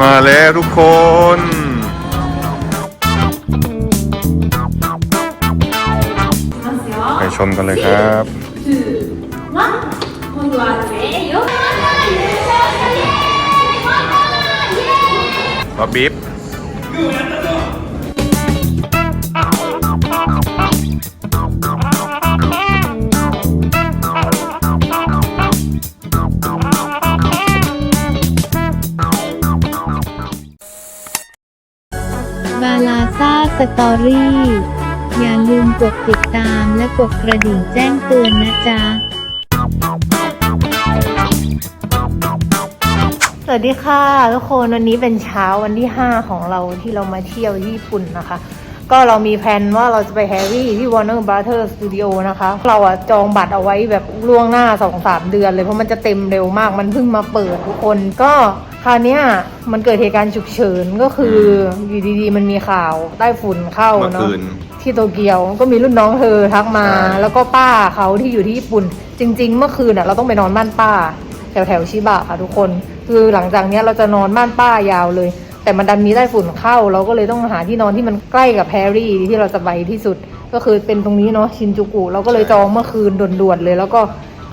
มาแล้วทุกคน ไปชมกันเลยครับบ๊อบบิ๊บ ตอรี่ อย่าลืมกดติดตามและกดกระดิ่งแจ้งเตือนนะจ๊ะ สวัสดีค่ะทุกคนวันนี้เป็นเช้าวันที่ 5 ของเราที่เรามาเที่ยวที่ญี่ปุ่นนะคะ ก็เรามีแผนว่าเราจะไปแฮร์รี่ที่ Warner Brothers Studio นะคะ เราอะจองบัตรเอาไว้แบบล่วงหน้า 2-3 เดือนเลย เพราะมันจะเต็มเร็วมากมันเพิ่งมาเปิดทุกคนก็คราวเนี้ยมันเกิดเหตุการณ์ฉุกเฉินก็คืออยู่ดีๆ มันมีข่าวใต้ฝุ่นเข้าเมื่อเนาะคืนที่โตเกียวก็มีรุ่นน้องเธอทักมาใช่แล้วก็ป้าเขาที่อยู่ที่ญี่ปุ่น จริง ๆ เมื่อคืนน่ะเราต้องไปนอนบ้านป้า แถวแถวๆชิบะค่ะทุกคน คือหลังจากเนี้ยเราจะนอนบ้านป้ายาวเลย แต่มันดันมีไต้ฝุ่นเข้า เราก็เลยต้องหาที่นอนที่มันใกล้กับแฮร์รี่ที่เราจะไปที่สุด ก็คือเป็นตรงนี้เนาะชินจูกุเราก็เลยจองเมื่อคืนด่วนๆเลย แล้วก็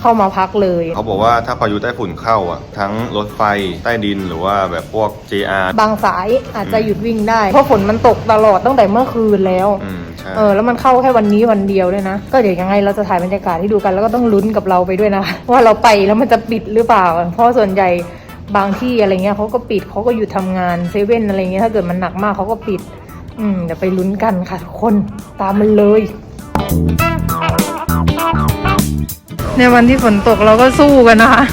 เข้ามาพักเลย เขาบอกว่าถ้าพายุใต้ฝุ่นเข้าอะ ทั้งรถไฟใต้ดินหรือว่าแบบพวก JR บางสายอาจจะหยุดวิ่งได้ เพราะฝนมันตกตลอดตั้งแต่เมื่อคืนแล้ว อืมใช่เออแล้วมันเข้าแค่วันนี้วันเดียวด้วยนะ ก็เดี๋ยวยังไงเราจะถ่ายบรรยากาศให้ดูกัน แล้วก็ต้องลุ้นกับเราไปด้วยนะ ว่าเราไปแล้วมันจะปิดหรือเปล่า เพราะส่วนใหญ่ บางที่อะไรเงี้ยเขาก็ปิดเขาก็หยุดทำงานเซเว่นอะไรเงี้ยถ้าเกิดมันหนักมากเขาก็ปิด อืมเดี๋ยวไปลุ้นกันค่ะทุกคนตามมันเลย ในวันที่ฝนตกเราก็สู้กันนะคะ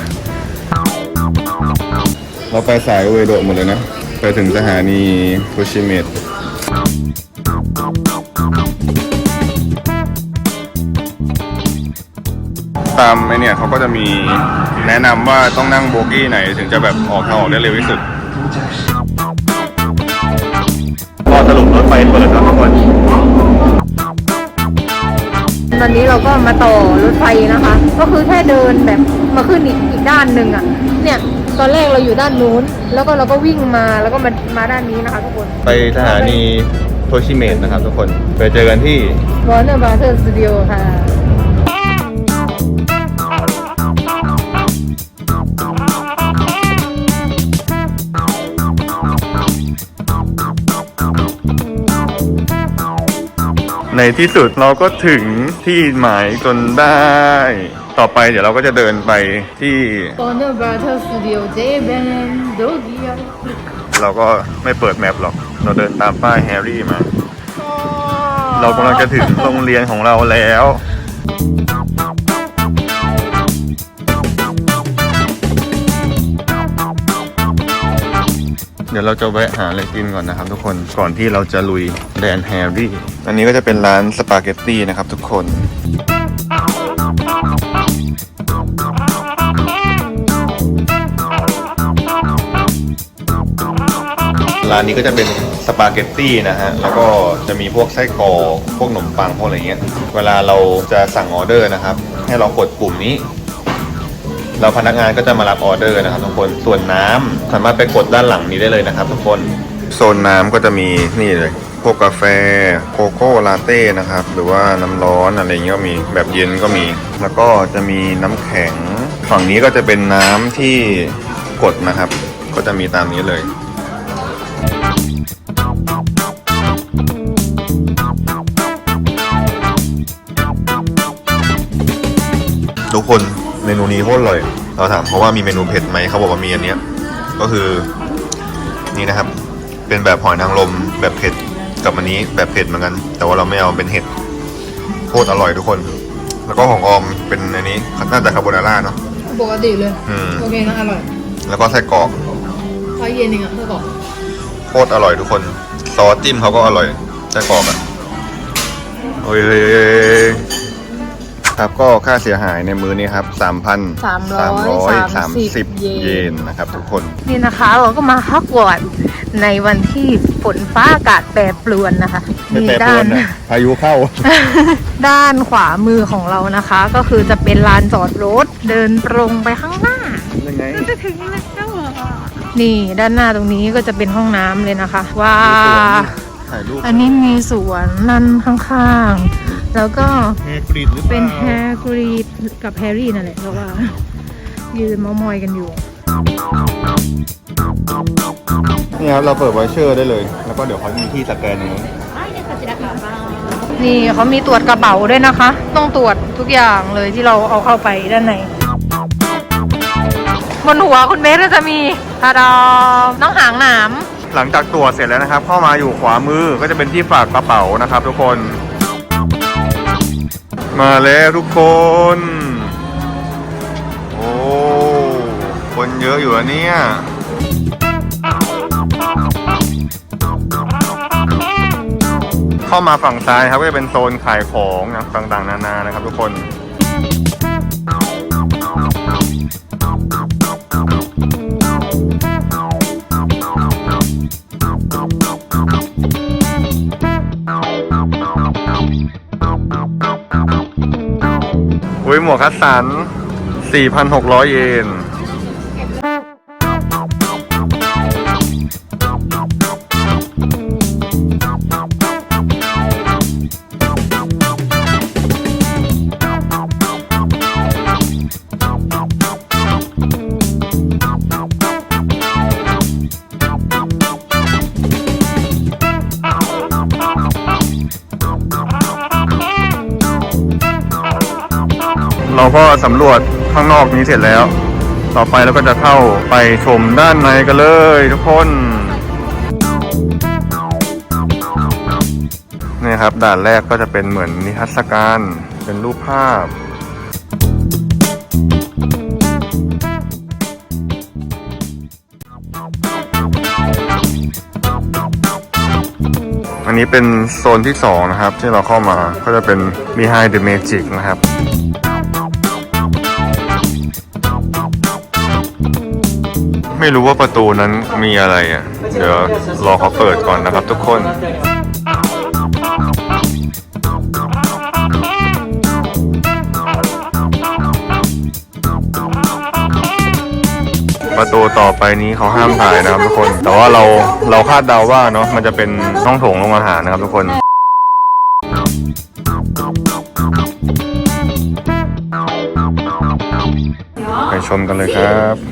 เราไปสายอุเอโดะหมดเลยนะ ไปถึงสถานีโทชิเมะ ตามไอเนี่ยเขาก็จะมีแนะนำว่าต้องนั่งโบกี้ไหน ถึงจะแบบออกทางออกได้เร็วที่สุดพอสรุปรถไฟเปิดแล้วทุกคนตอนนี้เราก็มาต่อรถไฟนะคะ ก็คือแค่เดินแบบมาขึ้นอีกอีกด้านหนึ่งอะ่ะ เนี่ยตอนแรกเราอยู่ด้านนู้น แล้วก็เราก็วิ่งมาแล้วก็มามาด้านนี้นะคะทุกคน ไปสถานีโทชิเมะนะครับทุกคน ไปเจอกันที่ Warner Brothers Studio ค่ะ ในที่สุดเราก็ถึงที่หมายจนได้ ต่อไปเดี๋ยวเราก็จะเดินไปที่ Warner Brothers Studio J-Ban Tokyo เราก็ไม่เปิดแมปหรอก เราเดินตามป้ายแฮร์รี่มา เรากำลังจะถึงโรงเรียนของเราแล้ว เดี๋ยวเราจะแวะหาอะไรกินก่อนนะครับทุกคนก่อนที่เราจะลุยแดนแฮร์รี่ อันนี้ก็จะเป็นร้านสปาเกตตี้นะครับทุกคนร้านนี้ก็จะเป็นสปาเกตตี้นะฮะ แล้วก็จะมีพวกไส้กรอกพวกขนมปังพวกอะไรเงี้ย เวลาเราจะสั่งออเดอร์นะครับ ให้เรากดปุ่มนี้ เราพนักงานก็จะมารับออเดอร์นะครับทุกคนส่วนน้ำสามารถไปกดด้านหลังนี้ได้เลยนะครับ ทุกคนโซนน้ำก็จะมีนี่เลยพวกกาแฟโกโก้ลาเต้นะครับ หรือว่าน้ำร้อนอะไรเงี้ยก็มีแบบเย็นก็มี แล้วก็จะมีน้ำแข็ง ฝั่งนี้ก็จะเป็นน้ำที่กดนะครับ ก็จะมีตามนี้เลยทุกคน มนูนี้โคตรอร่อย เราถามเขาว่ามีเมนูเผ็ดไหมเขาบอกว่ามีอันเนี้ยก็คือนี่นะครับ เป็นแบบหอยนางรมแบบเผ็ดกับอันนี้แบบเผ็ดเหมือนกัน แต่ว่าเราไม่เอาเป็นเห็ดโคตรอร่อยทุกคน แล้วก็ของออมเป็นอันนี้น่าจะคาโบนาร่าเนาะปกติเลยอืมโอเคนะอร่อยแล้วก็ไส้กรอกไฟเย็นเองอะเพื่อบอกโคตรอร่อยทุกคนซอสจิ้มเขาก็อร่อยไส้กรอกอะโอ้ย ครับก็ค่าเสียหายในมือนี้ครับ3,000 330เยนนะครับทุกคน นี่นะคะเราก็มาฮักวอร์ดในวันที่ฝนฟ้าอากาศแปรปรวนนะคะไม่แปรปรด้าวนนนะพายุเข้า ด้านขวามือของเรานะคะ ก็คือจะเป็นลานจอดรถเดินตรงไปข้างหน้า ยังไง จะถึงแล้วนี่ด้านหน้าตรงนี้ก็จะเป็นห้องน้ำเลยนะคะว้าถ่ายรูปอันนี้มีสวนนั่นข้างๆ แล้วก็แฮกรีดหรือเปล่าเป็นแฮร์กรีดกับแฮร์รี่นั่นแหละเพราะว่า ยืนเมามอยกันอยู่นี่ครับเราเปิดไวเชอร์ได้เลย แล้วก็เดี๋ยวเขามีที่สแกนตรงนู้นนี่เขามีตรวจกระเป๋าด้วยนะคะ ต้องตรวจทุกอย่างเลยที่เราเอาเข้าไปด้านในบนหัวคุณเบสก็จะมีทาดอมน้องหางหนามหลังจากตรวจเสร็จแล้วนะครับ เข้ามาอยู่ขวามือก็จะเป็นที่ฝากกระเป๋านะครับ ทุกคน มาแล้วทุกคน โอ้ คนเยอะอยู่อะเนี่ยเข้ามาฝั่งซ้ายครับก็จะเป็นโซนขายของนะต่างๆ นานานะครับทุกคน คัสสัน 4,600 เยน เราก็สำรวจข้างนอกนี้เสร็จแล้ว ต่อไปเราก็จะเข้าไปชมด้านในกันเลยทุกคนนี่ครับด่านแรกก็จะเป็นเหมือนนิทรรศการ เป็นรูปภาพ อันนี้เป็นโซนที่ 2 นะครับ ที่เราเข้ามาก็จะเป็น behind the magic นะครับ ไม่รู้ว่าประตูนั้นมีอะไรอะ เดี๋ยวรอเขาเปิดก่อนนะครับทุกคนประตูต่อไปนี้เขาห้ามถ่ายนะครับทุกคน แต่ว่าเราเราคาดเดาว่าเนาะมันจะเป็นห้องโถงโรงอาหารนะครับทุกคนไปชมกันเลยครับ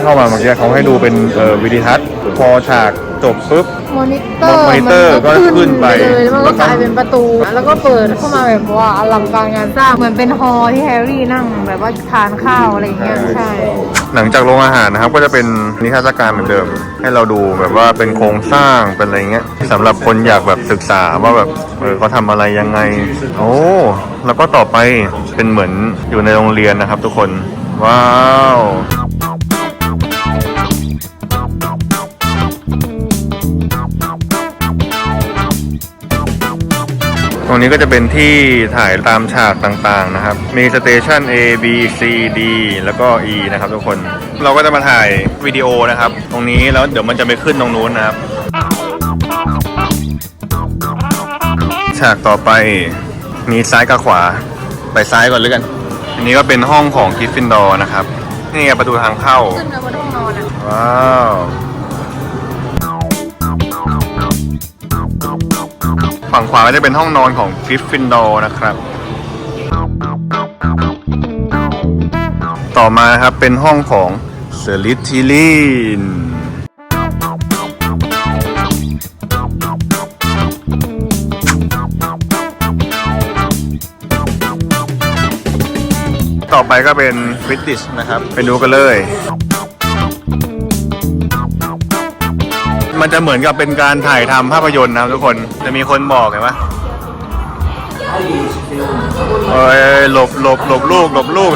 ที่เข้ามาเมื่อกี้เขาให้ดูเป็นเอ่อวิดีทัศน์พอฉากจบปุ๊บ มอนิเตอร์มอนิเตอร์ก็ขึ้นไปเลยแล้วมันแล้ก็วก็กลายเป็นประตู แล้วก็เปิดเข้ามาแบบว่าอลังการงานสร้างเหมือนเป็นฮอลล์ที่แฮร์รี่นั่งแบบว่าทานข้าวอะไรอย่างเงี้ยใช่ หลังจากโรงอาหารนะครับก็จะเป็นนิทรรศการเหมือนเดิม ให้เราดูแบบว่าเป็นโครงสร้างเป็นอะไรเงี้ยสำหรับคนอยากแบบศึกษาว่าแบบเออเขาทำอะไรยังไง โอ้แล้วก็ต่อไปเป็นเหมือนอยู่ในโรงเรียนนะครับ ทุกคนว้าว รงนี้ก็จะเป็นที่ถ่ายตามฉากต่างๆนะครับ มีสเตชัน A B C D แล้วก็ E นะครับทุกคน เราก็จะมาถ่ายวิดีโอนะครับ ตรงนี้แล้วเดี๋ยวมันจะไปขึ้นตรงนู้นนะครับ ฉากต่อไปมีซ้ายกับขวา ไปซ้ายก่อนเลยกัน อันนี้ก็เป็นห้องของคิฟฟินดอร์นะครับ นี่ไงประตูทางเข้า ขึ้นมาบนห้องนอนอะว้าว ขวาก็จะเป็นห้องนอนของกริฟฟินดอร์นะครับ ต่อมาครับเป็นห้องของเซลิทิลีนต่อไปก็เป็นฟิตติชนะครับ ไปดูกันเลย มันจะเหมือนกับเป็นการถ่ายทำภาพยนตร์นะครับทุกคน จะมีคนบอกเห็นปะเอ้ยหลบหลบหลบลูกหลบลูก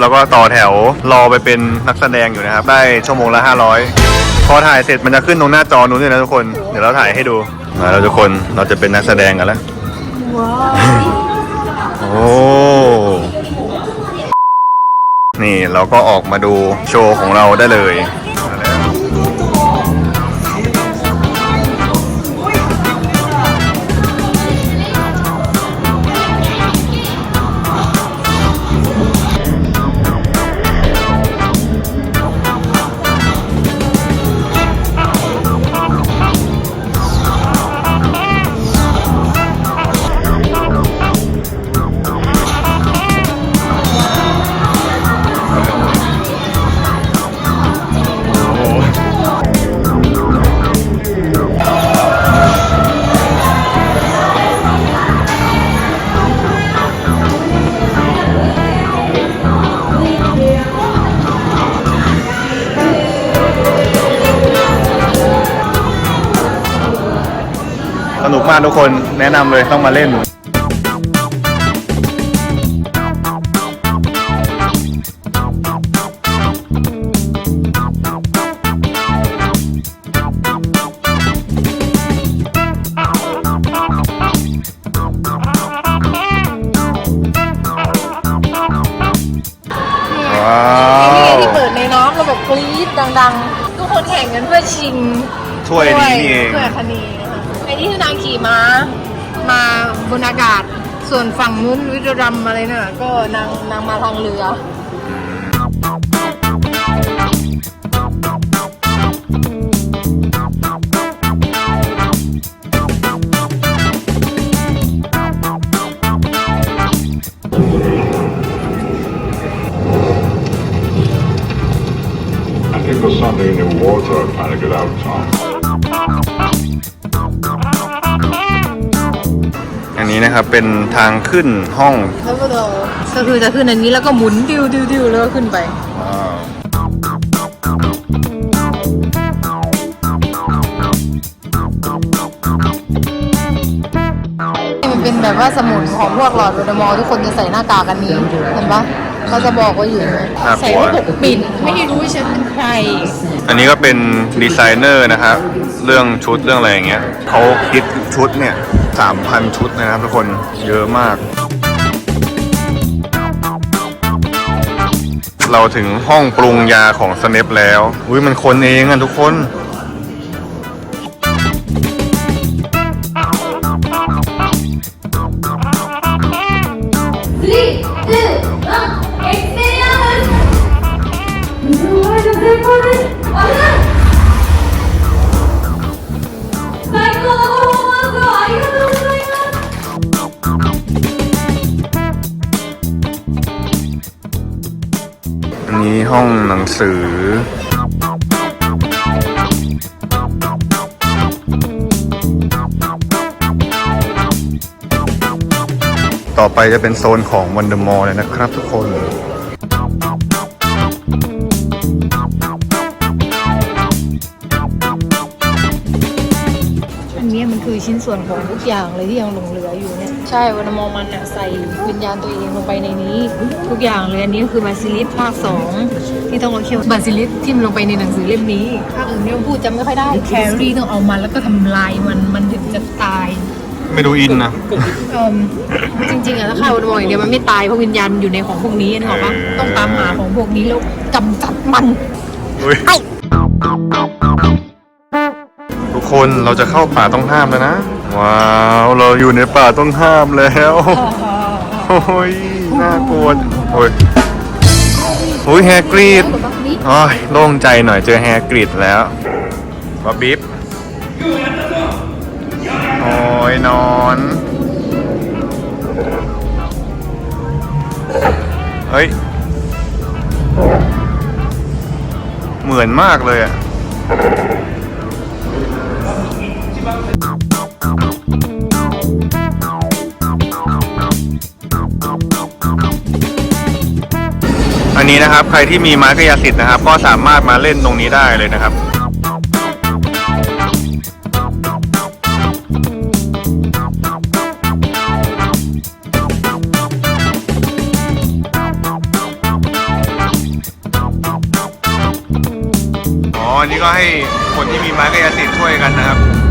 แล้วก็ต่อแถวรอไปเป็นนักแสดงอยู่นะครับ ได้ชั่วโมงละ 500 พอถ่ายเสร็จมันจะขึ้นตรงหน้าจอนู้นเลยนะทุกคน เดี๋ยวเราถ่ายให้ดูมาแล้วทุกคนเราจะเป็นนักแสดงกันแล้ววโอ้ นี่เราก็ออกมาดูโชว์ของเราได้เลย นุกมากทุกคนแนะนำเลยต้องมาเล่น ว้านี่ไงวที่เปิดในน้ำแล้วแบบกรี๊ดดังๆ ทุกคนแข่งกันเพื่อชิงถ้วยนี้นี่เอง ถ้วยอัคนีากาศ ส่วนฝั่งนู้นวิรรัมอะไรน่ะ ก็นางนางมาทางเรือ I think there's something in the water trying to get out, Tom. นนี้นะครับเป็นทางขึ้นห้องแล้วก็เราก็คือจะขึ้นอันนี้แล้วก็หมุนดิวดิวดิวแล้วก็ขึ้นไป ว้าวมันเป็นแบบว่าสมุนของพวกหลอดโวลเดอมอร์ทุกคนจะใส่หน้ากากอันนี้เห็นปะเขาจะบอกว่าอยู่ไหนน่ากใส่ลัวให้ปกปิดไม่ให้รู้ว่าฉันเป็นใคร อันนี้ก็เป็นดีไซเนอร์นะครับเรื่องชุดเรื่องอะไรอย่างเงี้ยเขาคิดชุดเนี่ยสามพันชุดนะครับทุกคนเยอะมาก เราถึงห้องปรุงยาของสเนปแล้วอุ้ยมันคนเองอะทุกคน ห้องหนังสือ ต่อไปจะเป็นโซนของวันเดอร์มอลเลยนะครับทุกคนอันนี้มันคือชิ้นส่วนของทุกอย่างเลยที่ยังหลงเหลืออยู่เนี่ยใช่วันมองมันอะใส่วิญญาณตัวเองลงไปในนี้ ทุกอย่างเลยอันนี้คือบาซิลิสภาคสองที่ต้องเอาเคียวบาซิลิสทิ่มลงไปในหนังสือเล่มนี้ภาคอื่นเนี่ยพูดจำไม่ค่อยได้แครี่ต้องเอามันแล้วก็ทำลายมันมันถึงจะตายไม่ดูอินนะเอิ่มจริงๆอะถ้าฆ่าวันมองอย่างเดียวมันไม่ตายเพราะวิญญาณอยู่ในของพวกนี้นึกออกปะเออต้องตามหาของพวกนี้แล้วกำจัดมันอุ๊ยทุกคนเราจะเข้าป่าต้องห้ามแล้วนะ ว้าว เราอยู่ในป่าต้องห้ามแล้วโอ้ยน่ากลัวโอ้ยโอ้ยแฮกรีดโอ้ยโล่งใจหน่อยเจอแฮกรีดแล้วบ๊อบบิ๊บโอ้ยนอนเฮ้ย เหมือนมากเลยอะันนี้นะครับ ใครที่มีไม้กายสิทธิ์นะครับ ก็สามารถมาเล่นตรงนี้ได้เลยนะครับอ๋ออันนี้ก็ให้คนที่ม้กายสิทธิ์ช่วยกันนะครับ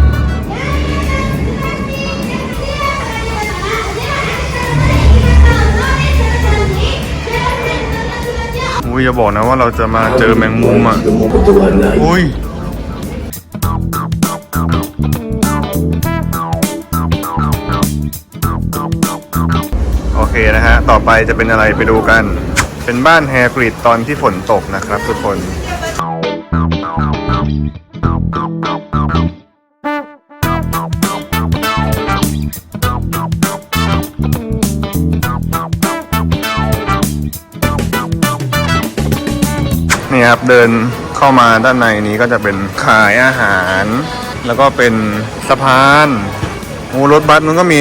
อุ้ยอย่าบอกนะว่าเราจะมาเจอแมงมุมอะ อุ้ยโอเคนะฮะ ต่อไปจะเป็นอะไรไปดูกัน เป็นบ้านแฮกริดตอนที่ฝนตกนะครับทุกคน ครับเดินเข้ามาด้านในนี้ก็จะเป็นขายอาหาร แล้วก็เป็นสะพานโอ้รถบัสมันก็มี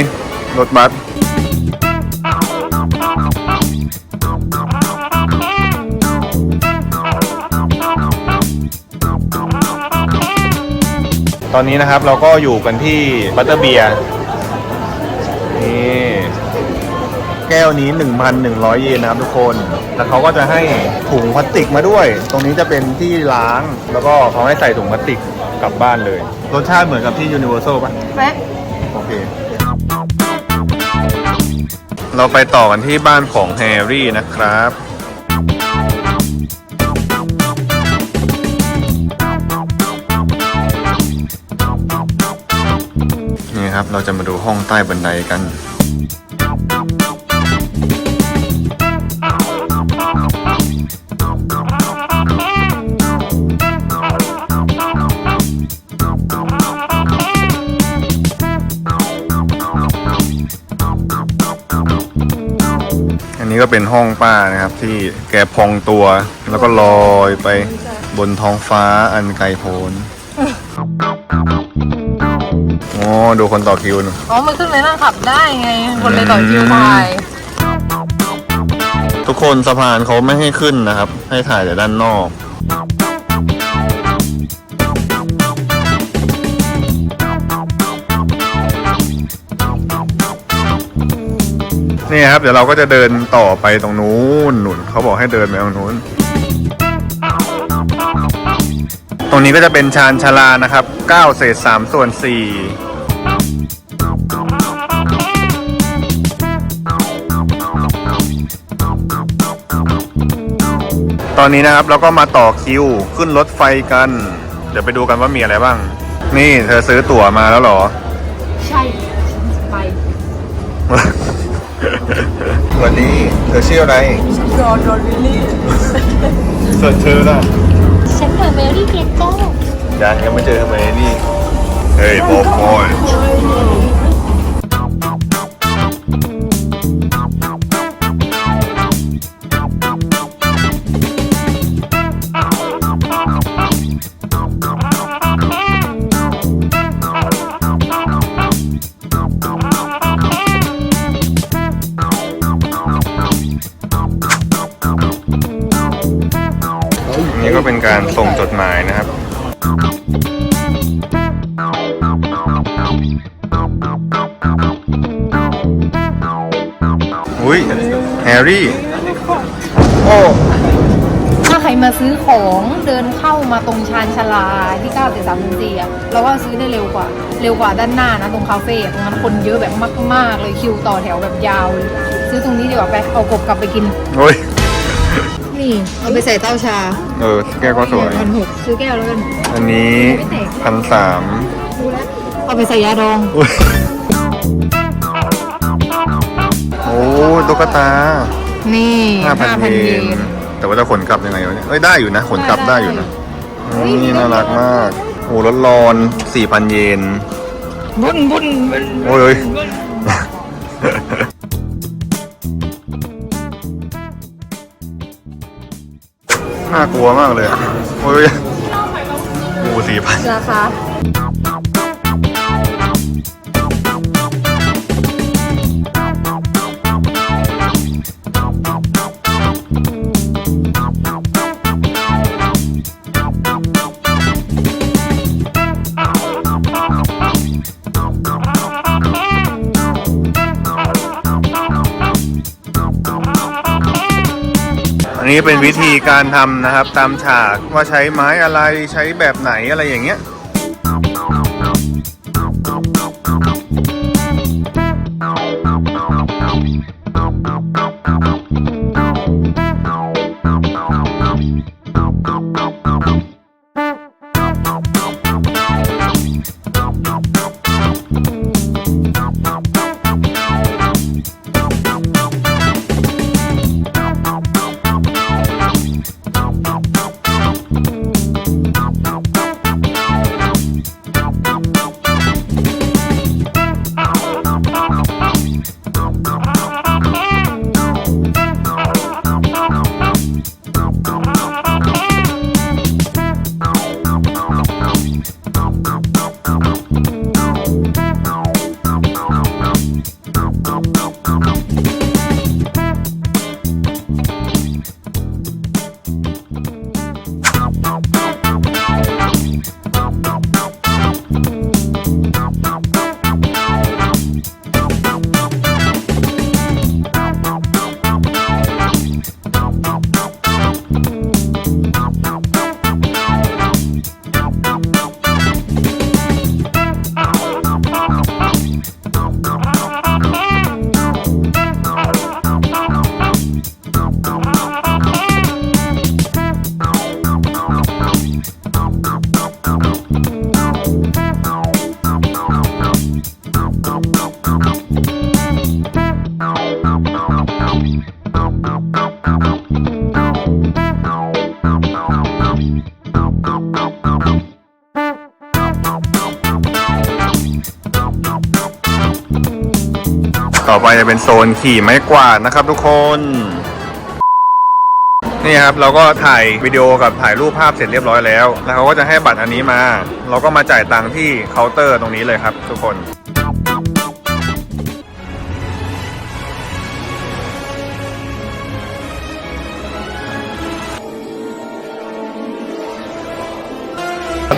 รถบัสตอนนี้นะครับเราก็อยู่กันที่บัตเตอร์เบียร์นี่แก้วนี้ 1,100 เยนนะครับทุกคน แล้วเขาก็จะให้ถุงพลาสติกมาด้วย ตรงนี้จะเป็นที่ล้าง แล้วก็เขาให้ใส่ถุงพลาสติกกลับบ้านเลย รสชาติเหมือนกับที่ Universal ป่ะแป๊ะโอเค เราไปต่อกันที่บ้านของแฮร์รี่นะครับ นี่ครับ เราจะมาดูห้องใต้บันไดกัน ก็เป็นห้องป้านะครับ ที่แกพองตัวแล้วก็ลอยไปบนท้องฟ้าอันไกลโพ้นโอ้ดูคนต่อคิวหนอ๋อ มันขึ้นไปนั่งขับได้ไง คนเลยต่อคิวถ่ายทุกคนสะพานเขาไม่ให้ขึ้นนะครับ ให้ถ่ายแต่ด้านนอก นี่ครับ เดี๋ยวเราก็จะเดินต่อไปตรงนู้นหนุนเขาบอกให้เดินไปตรงนู้น ตรงนี้ก็จะเป็นชานชาลานะครับ9เศษ3ส่วน4ตอนนี้นะครับเราก็มาต่อคิวขึ้นรถไฟกัน เดี๋ยวไปดูกันว่ามีอะไรบ้าง นี่เธอซื้อตั๋วมาแล้วหรอ ใช่ฉันไป วันนี้เธอชื่ออะไรโดนโดนวิลลี่ส่วนเธอล่ะ ฉันเธอเมรี่เกตโต้ยังยังไม่เจอทำไมนี่ เฮ้ยโป๊บอย เป็นการส่งจดหมายนะครับ อุ้ยแฮร์รี่ โอ้ถ้าใครมาซื้อของเดินเข้ามาตรงชานชาลาที่9 3 3 4อะเราว่าซื้อได้เร็วกว่า เร็วกว่าด้านหน้านะ ตรงคาเฟ่อะตรงนั้นคนเยอะแบบมาก ๆ เลยคิวต่อแถวแบบยาวเลยซื้อตรงนี้ดีกว่าไปเอากบกลับไปกินโอ้ย นี่เอาไปใส่เต้าชาเออแก้วก็สวย พันหกซื้อแก้วแล้วกันอันนี้พันสามเอาไปใส่ยาดองอุ้ยโอ้ตุ๊กตานี่ห้าพัน5,000เยนแต่ว่าจะขนกลับยังไงวะเนี่ยเอ้ยได้อยู่นะ ขนกลับได้อยู่นะนี่น่ารักมาก โอ้รถร้อนสี่พันเยนบุญบุญบุญโอ้ย น่ากลัวมากเลยอะโอ้ยงูสี่พันราคา นี้เป็นวิธีการทำนะครับ ตามฉากว่าใช้ไม้อะไรใช้แบบไหนอะไรอย่างเงี้ย ต่อไปจะเป็นโซนขี่ไม้กวาดนะครับทุกคน นี่ครับเราก็ถ่ายวิดีโอกับถ่ายรูปภาพเสร็จเรียบร้อยแล้ว แล้วเขาก็จะให้บัตรอันนี้มา เราก็มาจ่ายตังค์ที่เคาน์เตอร์ตรงนี้เลยครับทุกคน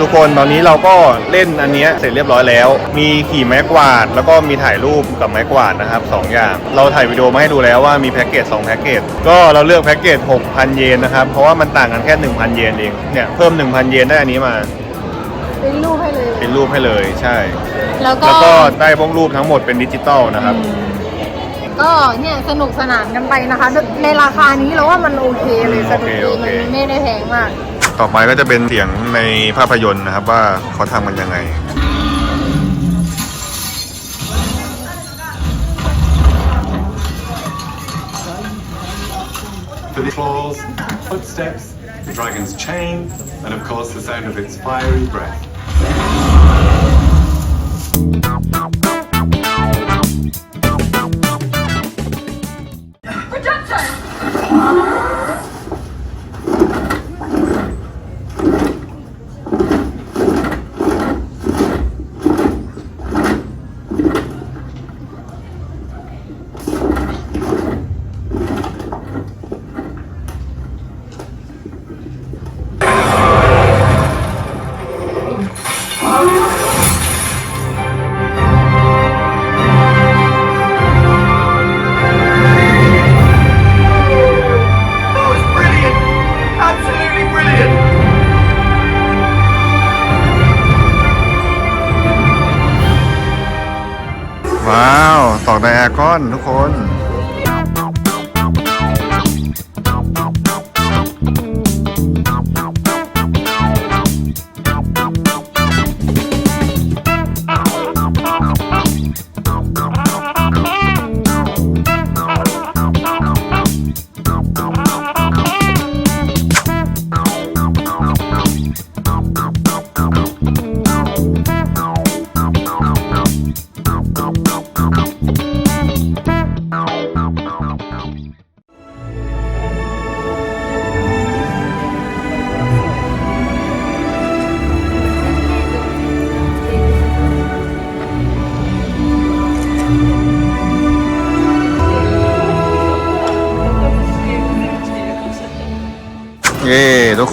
ทุกคนตอนนี้เราก็เล่นอันเนี้ยเสร็จเรียบร้อยแล้ว มีขี่ไม้กวาด แล้วก็มีถ่ายรูปกับไม้กวาดนะครับสองอย่าง เราถ่ายวิดีโอมาให้ดูแล้วว่ามีแพ็กเกจ2แพ็กเกจก็เราเลือกแพ็กเกจ6,000 เยนนะครับ เพราะว่ามันต่างกันแค่ 1,000 เยนเองเนี่ยเพิ่ม 1,000 เยนได้อันนี้มาเป็นรูปให้เลยเป็นรูปให้เลยใช่ แล้วก็แล้วก็ได้พวกรูปทั้งหมดเป็นดิจิตอลนะครับก็เนี่ยสนุกสนานกันไปนะคะ ในราคานี้เราว่ามันโอเคเลยสนุกดีโอเคมันโอเคไม่ได้แพงมาก ต่อไปก็จะเป็นเสียงในภาพยนตร์นะครับว่าเขาทำกันยังไง For the claws, footsteps, the dragon's chain, and of course the sound of its fiery breath.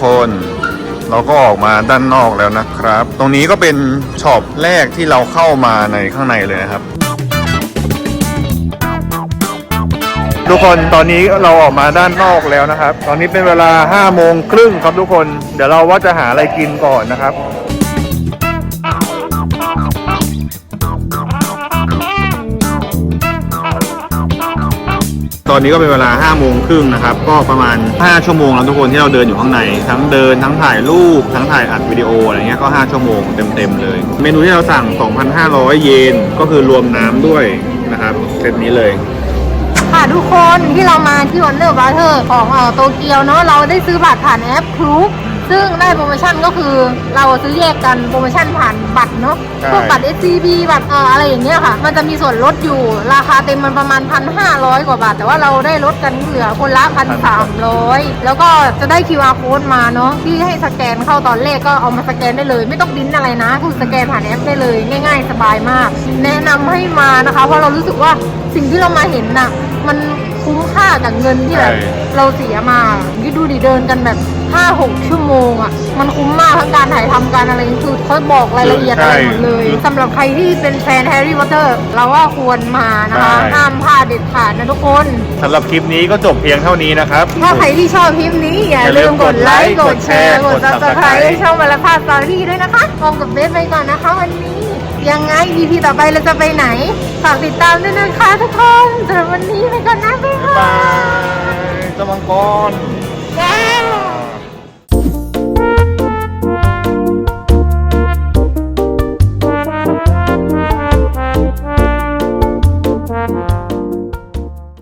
คน เราก็ออกมาด้านนอกแล้วนะครับ ตรงนี้ก็เป็นช็อปแรกที่เราเข้ามาในข้างในเลยนะครับ ทุกคนตอนนี้เราออกมาด้านนอกแล้วนะครับ ตอนนี้เป็นเวลา5โมงครึ่งครับทุกคน เดี๋ยวเราว่าจะหาอะไรกินก่อนนะครับ ตอนนี้ก็เป็นเวลา5โมงครึ่งนะครับ ก็ประมาณ 5 ชั่วโมงแล้วทุกคนที่เราเดินอยู่ข้างใน ทั้งเดินทั้งถ่ายรูป ทั้งถ่ายอัดวิดีโออะไรเงี้ยก็ 5 ชั่วโมงเต็มๆเลย เมนูที่เราสั่ง 2,500 เยนก็คือรวมน้ำด้วยนะครับเซตนี้เลยค่ะทุกคนที่เรามาที่วันเดอร์บาร์เทอร์ของอ่อโตเกียวเนาะเราได้ซื้อบัตรผ่านแอปครู ซึ่งได้โปรโมชั่นก็คือเราซื้อแยกกันโปรโมชั่นผ่านบัตรเนาะใช่ พวกบัตร SCB บัตรเอ่ออะไรอย่างเงี้ยค่ะ มันจะมีส่วนลดอยู่ราคาเต็มมันประมาณ 1,500 กว่าบาท แต่ว่าเราได้ลดกันเหลือคนละ 1,300 แล้วก็จะได้ QR code มาเนาะที่ให้สแกนเข้าตอนแรกก็เอามาสแกนได้เลย ไม่ต้องดิ้นอะไรนะคือสแกนผ่านแอปได้เลย ง่าย ๆ สบายมาก แนะนำให้มานะคะ เพราะเรารู้สึกว่าสิ่งที่เรามาเห็นน่ะมันคุ้มค่ากับเงินที่แบบ ใช่ เราเสียมาคิดดูดิเดินกันแบบ ห้าหกชั่วโมงอะ มันคุ้มมากทั้งการถ่ายทำการอะไรคือเขาบอกรายละเอียดอะไรหมดเลยสำหรับใครที่เป็นแฟนแฮร์รี่พอตเตอร์ เราว่าควรมานะคะใช่ ห้ามพลาดเด็ดขาดนะทุกคน สำหรับคลิปนี้ก็จบเพียงเท่านี้นะครับ ถ้าใครที่ชอบคลิปนี้ อย่าลืมกดไลค์กดแชร์กด subscribe ให้ช่องมาละพาสตอรี่ด้วยนะคะมองกับเบสไปก่อนนะคะ วันนี้ ยังไง EP ต่อไปเราจะไปไหน ฝากติดตามด้วยนะคะทุกคนสำหรับวันนี้ไปก่อนนะบ๊ายบาบายยเจ้ามังกร Yeah.